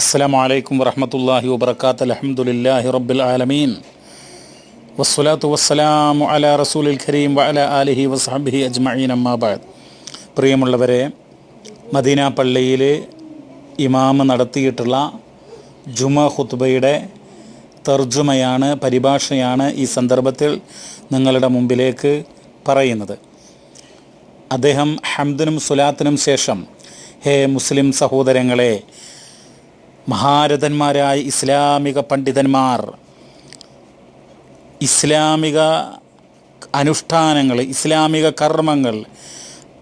അസ്സലാമു അലൈക്കും വറഹമത്തല്ലാഹി വബർക്കാത്ത് അലഹമുല്ലാഹി റബ്ബിൽ ആലമീൻ. വസ്സലാത്തു വസ്സലാമു അല റസൂലിൽ ഖരീം വഅല ആലിഹി വസ്ഹബിഹി അജ്മഈൻ. അമ്മാബാദ് പ്രിയമുള്ളവരെ മദീന പള്ളിയിൽ ഇമാമ് നടത്തിയിട്ടുള്ള ജുമ ഖുത്ബയുടെ തർജുമയാണ് പരിഭാഷയാണ് ഈ സന്ദർഭത്തിൽ നിങ്ങളുടെ മുമ്പിലേക്ക് പറയുന്നത്. അദ്ദേഹം ഹംദിനും സുലാത്തിനും ശേഷം ഹേ മുസ്ലിം സഹോദരങ്ങളെ മഹാരഥന്മാരായ ഇസ്ലാമിക പണ്ഡിതന്മാർ ഇസ്ലാമിക അനുഷ്ഠാനങ്ങൾ ഇസ്ലാമിക കർമ്മങ്ങൾ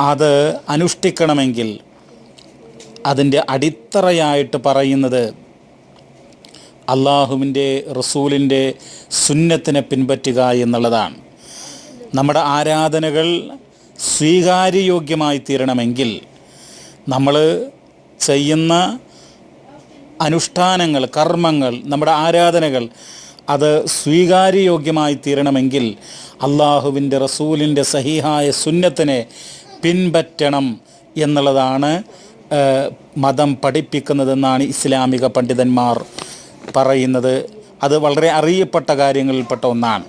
അത് അനുഷ്ഠിക്കണമെങ്കിൽ അതിന്റെ അടിത്തറയായിട്ട് പറയുന്നത് അള്ളാഹുവിന്റെ റസൂലിന്റെ സുന്നത്തിനെ പിൻപറ്റുക എന്നുള്ളതാണ്. നമ്മുടെ ആരാധനകൾ സ്വീകാര്യയോഗ്യമായി തീരണമെങ്കിൽ നമ്മൾ ചെയ്യുന്ന അനുഷ്ഠാനങ്ങൾ കർമ്മങ്ങൾ നമ്മുടെ ആരാധനകൾ അത് സ്വീകാര്യയോഗ്യമായി തീരണമെങ്കിൽ അള്ളാഹുവിന്റെ റസൂലിന്റെ സഹിഹായ സുന്നത്തിനെ പിൻപറ്റണം എന്നുള്ളതാണ് മതം പഠിപ്പിക്കുന്നതെന്നാണ് ഇസ്ലാമിക പണ്ഡിതന്മാർ പറയുന്നത്. അത് വളരെ അറിയപ്പെട്ട കാര്യങ്ങളിൽപ്പെട്ട ഒന്നാണ്.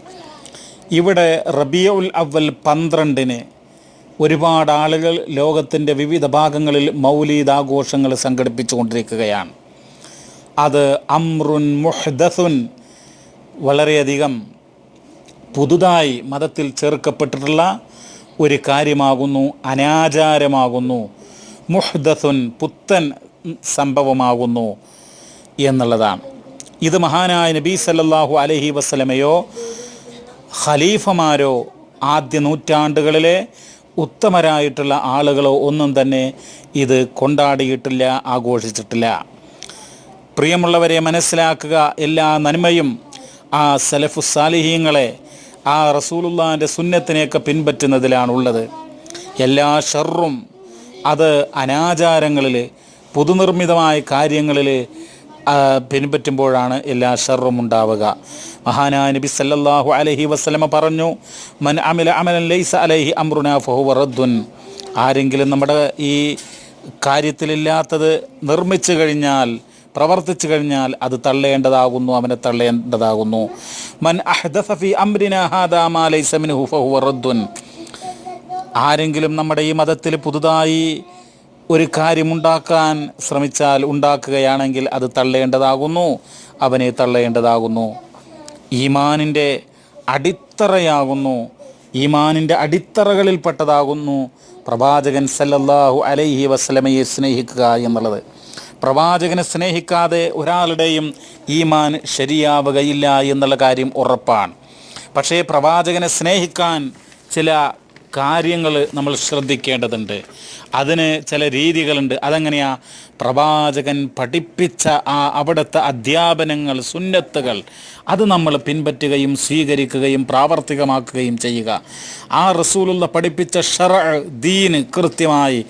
ഇവിടെ റബിയ ഉൽ അവൽ പന്ത്രണ്ടിന് ഒരുപാട് ആളുകൾ ലോകത്തിന്റെ വിവിധ ഭാഗങ്ങളിൽ മൗലീദ് ആഘോഷങ്ങൾ സംഘടിപ്പിച്ചു കൊണ്ടിരിക്കുകയാണ് അത് അമ്രുൻ മുഹ്ദസുൻ. വളരെയധികം പുതുതായി മതത്തിൽ ചേർക്കപ്പെട്ടിട്ടുള്ള ഒരു കാര്യമാകുന്നു അനാചാരമാകുന്നു. മുഹ്ദസുൻ പുത്തൻ സംഭവമാകുന്നു എന്നുള്ളതാണ്. ഇത് മഹാനായ നബി സല്ലാഹു അലഹി വസ്ലമയോ ഖലീഫമാരോ ആദ്യ നൂറ്റാണ്ടുകളിലെ ഉത്തമരായിട്ടുള്ള ആളുകളോ ഒന്നും തന്നെ ഇത് കൊണ്ടാടിയിട്ടില്ല ആഘോഷിച്ചിട്ടില്ല. പ്രിയമുള്ളവരെ മനസ്സിലാക്കുക എല്ലാ നന്മയും ആ സലഫു സാലിഹീങ്ങളെ ആ റസൂലുള്ളാന്റെ സുന്നത്തിനെയൊക്കെ പിൻപറ്റുന്നതിലാണുള്ളത്. എല്ലാ ഷർറും അത് അനാചാരങ്ങളിൽ പുതുനിർമ്മിതമായ കാര്യങ്ങളിൽ പിൻപറ്റുമ്പോഴാണ് എല്ലാ ഷർറും ഉണ്ടാവുക. മഹാനായ നബി സല്ലല്ലാഹു അലൈഹി വസല്ലമ പറഞ്ഞു മൻ അമില അമലൻ ലൈസ അലൈഹി അമ്രുന ഫഹുവ ആരെങ്കിലും നമ്മുടെ ഈ കാര്യത്തിലില്ലാത്തത് നിർമ്മിച്ചു കഴിഞ്ഞാൽ പ്രവർത്തിച്ചു കഴിഞ്ഞാൽ അത് തള്ളേണ്ടതാകുന്നു അവനെ തള്ളേണ്ടതാകുന്നു. മൻ ആരെങ്കിലും നമ്മുടെ ഈ മതത്തിൽ പുതുതായി ഒരു കാര്യമുണ്ടാക്കാൻ ശ്രമിച്ചാൽ ഉണ്ടാക്കുകയാണെങ്കിൽ അത് തള്ളേണ്ടതാകുന്നു അവനെ തള്ളേണ്ടതാകുന്നു. ഈമാനിന്റെ അടിത്തറയാകുന്നു ഈമാനിന്റെ അടിത്തറകളിൽപ്പെട്ടതാകുന്നു പ്രവാചകൻ സല്ലല്ലാഹു അലൈഹി വസ്ലമയെ സ്നേഹിക്കുക എന്നുള്ളത്. പ്രവാചകനെ സ്നേഹിക്കാതെ ഒരാളുടെയും ഈമാൻ ശരിയാവുകയില്ല എന്നുള്ള കാര്യം ഉറപ്പാണ്. പക്ഷേ പ്രവാചകനെ സ്നേഹിക്കാൻ ചില കാര്യങ്ങൾ നമ്മൾ ശ്രദ്ധിക്കേണ്ടതുണ്ട്. അതിന് ചില രീതികളുണ്ട്. അതെങ്ങനെയാ? പ്രവാചകൻ പഠിപ്പിച്ച ആ അവിടുത്തെ അധ്യാപനങ്ങൾ സുന്നത്തുകൾ അത് നമ്മൾ പിൻപറ്റുകയും സ്വീകരിക്കുകയും പ്രാവർത്തികമാക്കുകയും ചെയ്യുക. ആ റസൂലുള്ള പഠിപ്പിച്ച ഷറ ദീന് കൃത്യമായി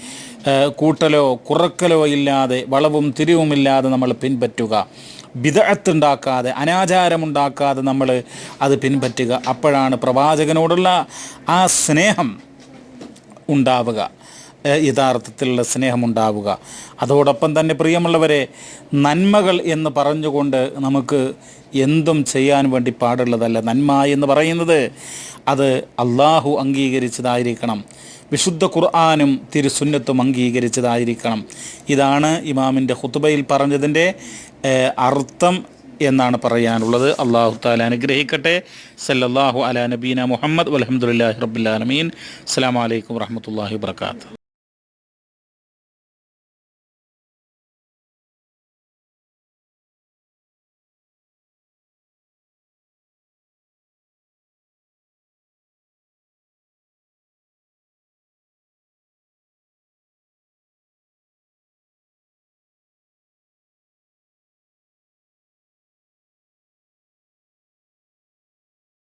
കൂട്ടലോ കുറക്കലോ ഇല്ലാതെ വളവും തിരിവുമില്ലാതെ നമ്മൾ പിൻപറ്റുക. വിദഗ്ധുണ്ടാക്കാതെ അനാചാരമുണ്ടാക്കാതെ നമ്മൾ അത് പിൻപറ്റുക. അപ്പോഴാണ് പ്രവാചകനോടുള്ള ആ സ്നേഹം ഉണ്ടാവുക. യഥാർത്ഥത്തിലുള്ള സ്നേഹമുണ്ടാവുക. അതോടൊപ്പം തന്നെ പ്രിയമുള്ളവരെ നന്മകൾ എന്ന് പറഞ്ഞുകൊണ്ട് നമുക്ക് എന്തും ചെയ്യാൻ വേണ്ടി പാടുള്ളതല്ല. നന്മ എന്ന് പറയുന്നത് അത് അള്ളാഹു അംഗീകരിച്ചതായിരിക്കണം. വിശുദ്ധ ഖുർആാനും തിരുസുന്നത്തും അംഗീകരിച്ചതായിരിക്കണം. ഇതാണ് ഇമാമിന്റെ ഹുത്തുബയിൽ പറഞ്ഞതിന്റെ അർത്ഥം എന്നാണ് പറയാനുള്ളത്. അള്ളാഹു താല അനുഗ്രഹിക്കട്ടെ. സല്ലല്ലാഹു അലാ നബീന മുഹമ്മദ് വലഹമുല്ലാ റബ്ബുലാലമീൻ അസ്സാം വലൈക്കും വാഹമത്തല്ലാഹി വാത്തു